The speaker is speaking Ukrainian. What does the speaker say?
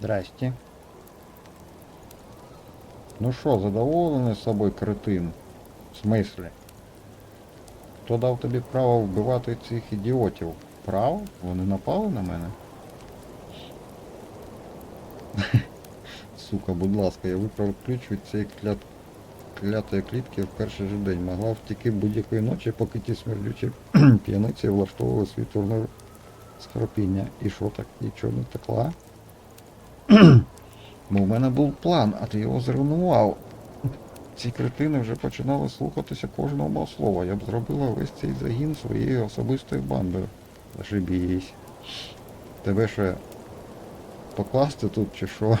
Здрасте. Ну що, задоволений собою кретин? В смислі? Хто дав тобі право вбивати цих ідіотів? Право? Вони напали на мене? Сука, будь ласка, я виправив ключ від цієї клят... клятої клітки в перший же день. Могла втекти будь-якої ночі, поки ті смердючі п'яниці влаштовували свій турнір скропіння. І що так, нічого не втекла? Бо в мене був план, а ти його зруйнував. Ці кретини вже починали слухатися кожного мого слова. Я б зробила весь цей загін своєю особистою бандою. Зашибісь. Тебе ще покласти тут чи що?